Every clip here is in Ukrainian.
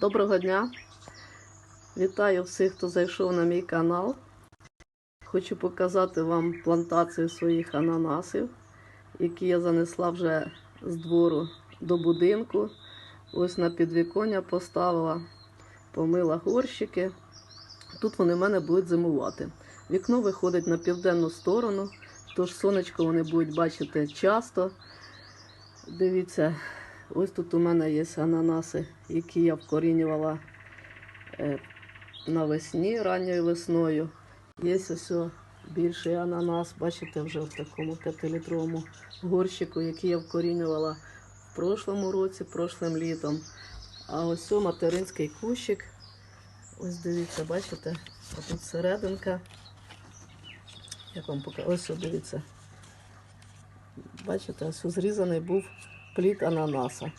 Доброго дня! Вітаю всіх, хто зайшов на мій канал. Хочу показати вам плантацію своїх ананасів, які я занесла вже з двору до будинку. Ось на підвіконня поставила, помила горщики. Тут вони в мене будуть зимувати. Вікно виходить на південну сторону, тож сонечко вони будуть бачити часто. Дивіться, ось тут у мене є ананаси, які я вкорінювала е, навесні, ранньою весною. Є ось більший ананас, бачите, вже в такому 5-літровому горщику, який я вкорінювала в прошлому році, прошлим літом. А ось материнський кущик. Ось дивіться, бачите, тут серединка. Як вам покажу? Ось дивіться. Бачите, ось зрізаний був плід ананаса.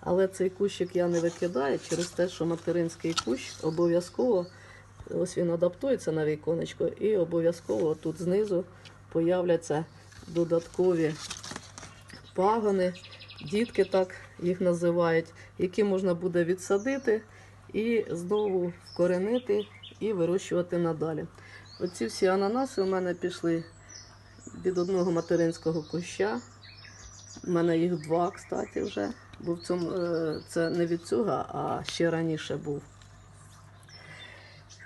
Але цей кущик я не викидаю через те, що материнський кущ обов'язково, ось він адаптується на віконечко, і обов'язково тут знизу появляться додаткові пагони, дітки так їх називають, які можна буде відсадити і знову вкоренити і вирощувати надалі. Оці всі ананаси у мене пішли від одного материнського куща. У мене їх два, кстати, вже. Бо в е, це не від цього, а ще раніше був.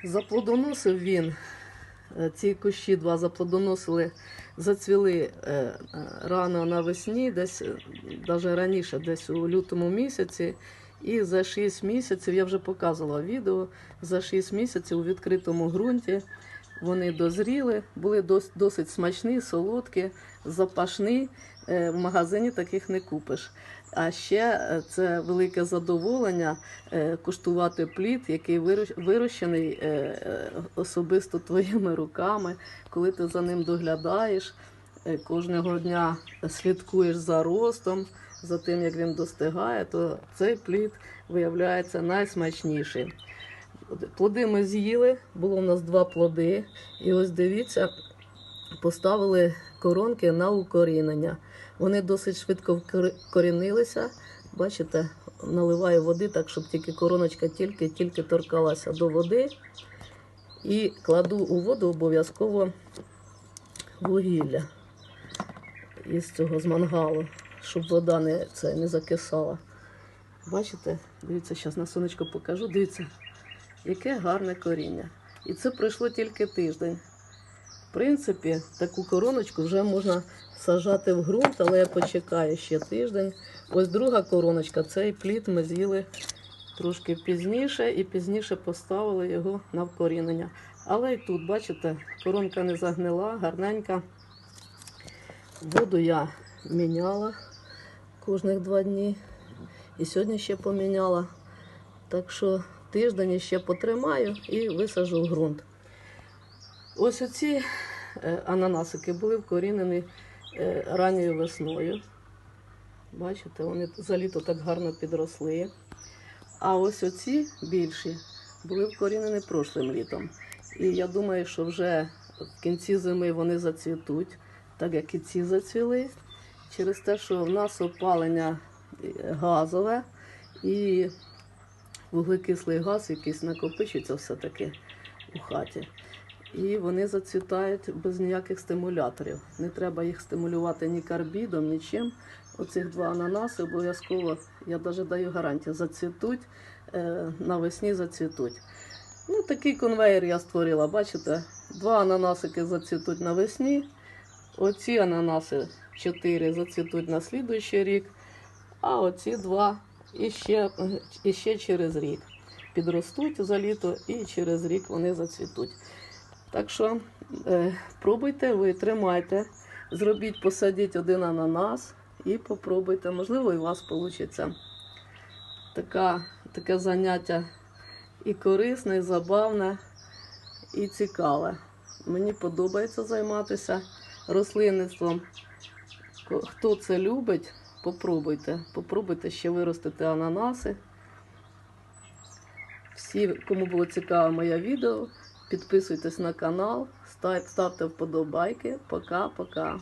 Заплодоносив він, е, ці кущі два заплодоносили, зацвіли е, рано навесні, десь навіть раніше, десь у лютому місяці. І за 6 місяців, я вже показувала відео, за 6 місяців у відкритому ґрунті вони дозріли, були досить смачні, солодкі, запашні. Е, В магазині таких не купиш. А ще е, це велике задоволення е, куштувати плід, який вирощ- вирощений особисто твоїми руками, коли ти за ним доглядаєш, кожного дня слідкуєш за ростом, за тим, як він достигає, то цей плід виявляється найсмачніший. Плоди ми з'їли, було у нас два плоди. І ось дивіться, поставили коронки на укорінення. Вони досить швидко вкорінилися. Бачите, наливаю води, так, щоб тільки короночка тільки-тільки торкалася до води. І кладу у воду обов'язково вугілля із цього з мангалу, щоб вода не, це, не закисала. Бачите? Дивіться, зараз на сонечко покажу. Дивіться, яке гарне коріння. І це пройшло тільки тиждень. В принципі, таку короночку вже можна сажати в ґрунт, але я почекаю ще тиждень. Ось друга короночка, цей плід ми з'їли трошки пізніше і пізніше поставили його на вкорінення. Але і тут, бачите, коронка не загнила, гарненька. Воду я міняла кожних два дні. І сьогодні ще поміняла. Так що тиждень ще потримаю і висажу в ґрунт. Ось оці е, ананасики були вкорінені е, ранньою весною. Бачите, вони за літо так гарно підросли. А ось оці більші були вкорінені прошлим літом. І я думаю, що вже в кінці зими вони зацвітуть, так як і ці зацвіли, через те, що в нас опалення е, газове і вуглекислий газ якийсь накопичується все-таки у хаті. І вони зацвітають без ніяких стимуляторів. Не треба їх стимулювати ні карбідом, нічим. Оцих два ананаси обов'язково, я навіть даю гарантію, зацвітуть, е, навесні зацвітуть. Ну, такий конвейер я створила, бачите? Два ананасики зацвітуть навесні. Оці ананаси чотири зацвітуть на слідуючий рік, а оці два іще, іще через рік. Підростуть за літо і через рік вони зацвітуть. Так що е, пробуйте, ви тримайте, зробіть, посадіть один ананас і попробуйте. Можливо, і у вас вийде. Така, таке заняття і корисне, і забавне, і цікаве. Мені подобається займатися рослинництвом. Хто це любить, попробуйте. Попробуйте ще виростити ананаси. Всі, кому було цікаве моє відео, підписуйтесь на канал, ставте вподобайки. Пока-пока.